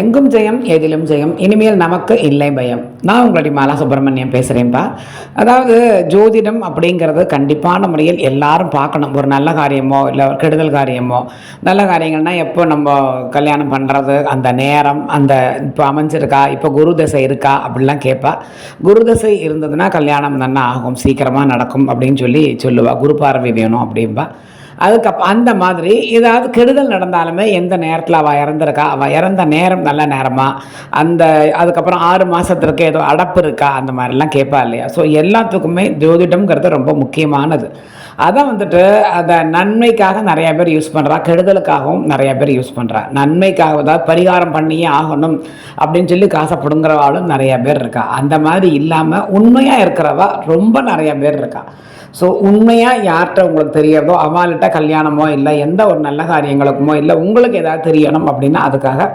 எங்கும் ஜெயம் எதிலும் ஜெயம். இனிமேல் நமக்கு இல்லை பயம். நான் உங்களுடைய மாலா சுப்பிரமணியம் பேசுகிறேன்ப்பா அதாவது ஜோதிடம் அப்படிங்கிறது கண்டிப்பான முறையில் எல்லாரும் பார்க்கணும். ஒரு நல்ல காரியமோ இல்லை ஒரு கெடுதல் காரியமோ. நல்ல காரியங்கள்னா எப்போ நம்ம கல்யாணம் பண்ணுறது அந்த நேரம் அந்த இப்போ அமைஞ்சிருக்கா இப்போ குரு தசை இருக்கா அப்படிலாம் கேட்பா குரு தசை இருந்ததுன்னா கல்யாணம் தானே ஆகும். சீக்கிரமாக நடக்கும் அப்படின்னு சொல்லி சொல்லுவாள் குரு பார்வை வேணும் அப்படின்பா. அதுக்கப் அந்த மாதிரி ஏதாவது கெடுதல் நடந்தாலுமே எந்த நேரத்தில் அவள் இறந்துருக்கா? அவள் இறந்த நேரம் நல்ல நேரமா? அந்த அதுக்கப்புறம் ஆறு மாதத்திற்கு ஏதோ அடப்பு இருக்கா? அந்த மாதிரிலாம் கேட்பா இல்லையா? ஸோ எல்லாத்துக்குமே ஜோதிடம்ங்கிறது ரொம்ப முக்கியமானது. அதை வந்துட்டு அதை நன்மைக்காக நிறைய பேர் யூஸ் பண்ணுறா கெடுதலுக்காகவும் நிறைய பேர் யூஸ் பண்ணுறா நன்மைக்காக தான் பரிகாரம் பண்ணியே ஆகணும் அப்படின்னு சொல்லி காசை பிடுங்குறவாளும் நிறைய பேர் இருக்கா. அந்த மாதிரி இல்லாமல் உண்மையாக இருக்கிறவா ரொம்ப நிறைய பேர் இருக்கா. ஸோ உண்மையாக யார்கிட்ட உங்களுக்கு தெரியறதோ அவள்கிட்ட கல்யாணமோ இல்லை எந்த ஒரு நல்ல காரியங்களுக்குமோ இல்லை உங்களுக்கு எதாவது தெரியணும் அப்படின்னா அதுக்காக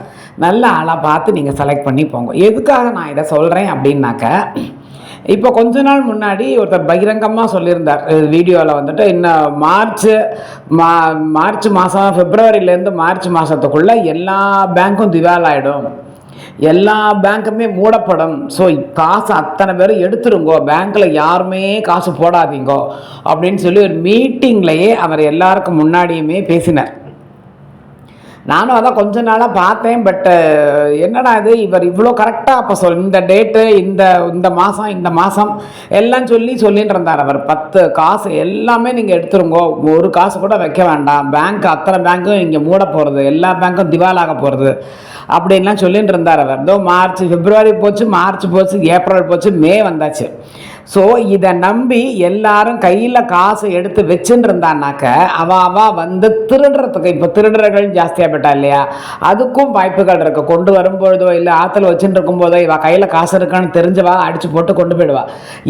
நல்ல ஆளாக பார்த்து நீங்கள் செலக்ட் பண்ணி போங்க. எதுக்காக நான் இதை சொல்கிறேன் அப்படின்னாக்க இப்போ கொஞ்ச நாள் முன்னாடி ஒருத்தர் பகிரங்கமாக சொல்லியிருந்தார். வீடியோவில் வந்துட்டு இன்னும் மார்ச் மா மார்ச் மாதம் பிப்ரவரியிலேருந்து மார்ச் மாதத்துக்குள்ளே எல்லா பேங்க்கும் திவாலாயிடும். எல்லா பேங்க்குமே மூடப்படும். ஸோ காசு அத்தனை பேரும் எடுத்துருங்கோ. பேங்க்கில் யாருமே காசு போடாதீங்கோ. அப்படின்னு சொல்லி ஒரு மீட்டிங்லேயே அவர் எல்லாருக்கும் முன்னாடியுமே பேசினார். நானும் அதான் கொஞ்ச நாளாக பார்த்தேன் பட்டு என்னடா இது? இவர் இவ்வளோ கரெக்டாக அப்போ சொல் இந்த டேட்டு இந்த இந்த மாதம் இந்த மாதம் எல்லாம் சொல்லி சொல்லிட்டு இருந்தார் அவர். பத்து காசு எல்லாமே நீங்கள் எடுத்துருங்கோ. ஒரு காசு கூட வைக்க வேண்டாம். பேங்க் அத்தனை பேங்க்கும் இங்கே மூட போகிறது எல்லா பேங்க்கும் திவாலாக போகிறது அப்படின்லாம் சொல்லிட்டு இருந்தார் அவர். இதோ மார்ச் பிப்ரவரி போச்சு மார்ச் போச்சு ஏப்ரல் போச்சு மே வந்தாச்சு. ஸோ இதை நம்பி எல்லாரும் கையில் காசு எடுத்து வச்சுட்டு இருந்தான்னாக்க அவ வந்து திருடுறதுக்கு இப்போ திருடுறர்கள் ஜாஸ்தியாக போயிட்டா இல்லையா? அதுக்கும் வாய்ப்புகள் இருக்குது கொண்டு வரும்பொழுதோ இல்லை ஆற்றுல வச்சுட்டு இருக்கும்போதோ இவா கையில் காசு இருக்கான்னு தெரிஞ்சவா அடித்து போட்டு கொண்டு போயிடுவா.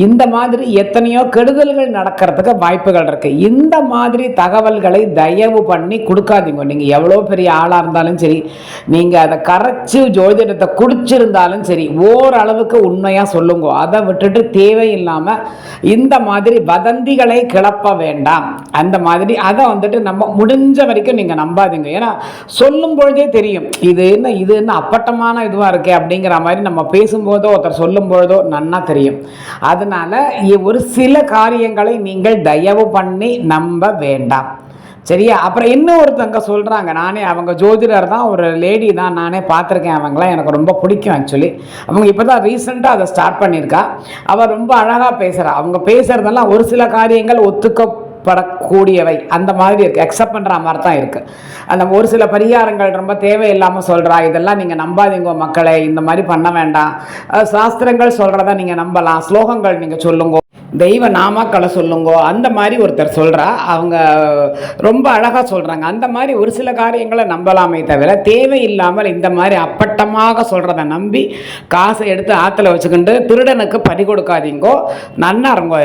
இந்த மாதிரி எத்தனையோ கெடுதல்கள் நடக்கிறதுக்கு வாய்ப்புகள் இருக்குது இந்த மாதிரி தகவல்களை தயவு பண்ணி கொடுக்காதீங்க. நீங்கள் எவ்வளோ பெரிய ஆளாக இருந்தாலும் சரி நீங்கள் அதை கரைச்சி ஜோதிடத்தை குடிச்சிருந்தாலும் சரி ஓரளவுக்கு உண்மையாக சொல்லுங்க. அதை விட்டுட்டு தேவையில்லாமல் இந்த மாதிரி வதந்திகளை கிளப்ப வேண்டாம். அந்த மாதிரி அதை வந்துட்டு நம்ம முடிஞ்ச வரைக்கும் நீங்கள் நம்பாதீங்க. ஏன்னா சொல்லும் பொழுதே தெரியும். இது என்ன இது என்ன அப்பட்டமான இதுவாக இருக்கே அப்படிங்கிற மாதிரி நம்ம பேசும்போதோ ஒருத்தர் சொல்லும் பொழுதோ நன்னா தெரியும். அதனால ஒரு சில காரியங்களை நீங்கள் தயவு பண்ணி நம்ப வேண்டாம். சரியா? அப்புறம் இன்னும் ஒருத்தங்க சொல்கிறாங்க நானே அவங்க ஜோதிடர் தான் ஒரு லேடி தான் நானே பார்த்துருக்கேன் அவங்களாம் எனக்கு ரொம்ப பிடிக்கும் ஆக்சுவலி அவங்க இப்போ தான் ரீசெண்டாக அதை ஸ்டார்ட் பண்ணியிருக்கா. அவள் ரொம்ப அழகாக பேசுகிறா அவங்க பேசுகிறதெல்லாம் ஒரு சில காரியங்கள் படக்கூடியவை அந்த மாதிரி இருக்குது அக்செப்ட் பண்ணுற மாதிரி தான் இருக்குது அந்த ஒரு சில பரிகாரங்கள் ரொம்ப தேவையில்லாமல் சொல்கிறா இதெல்லாம் நீங்கள் நம்பாதீங்க மக்களை. இந்த மாதிரி பண்ண வேண்டாம். சாஸ்திரங்கள் சொல்கிறத நீங்கள் நம்பலாம். ஸ்லோகங்கள் நீங்கள் சொல்லுங்க. தெய்வ நாமாக்களை சொல்லுங்கோ. அந்த மாதிரி ஒருத்தர் சொல்கிறா அவங்க ரொம்ப அழகாக சொல்கிறாங்க அந்த மாதிரி ஒரு சில காரியங்களை நம்பலாமே தவிர தேவையில்லாமல் இந்த மாதிரி அப்பட்டமாக சொல்கிறத நம்பி காசை எடுத்து ஆற்றுல வச்சுக்கிண்டு திருடனுக்கு பறி கொடுக்காதீங்கோ. நன்னா இருங்கோ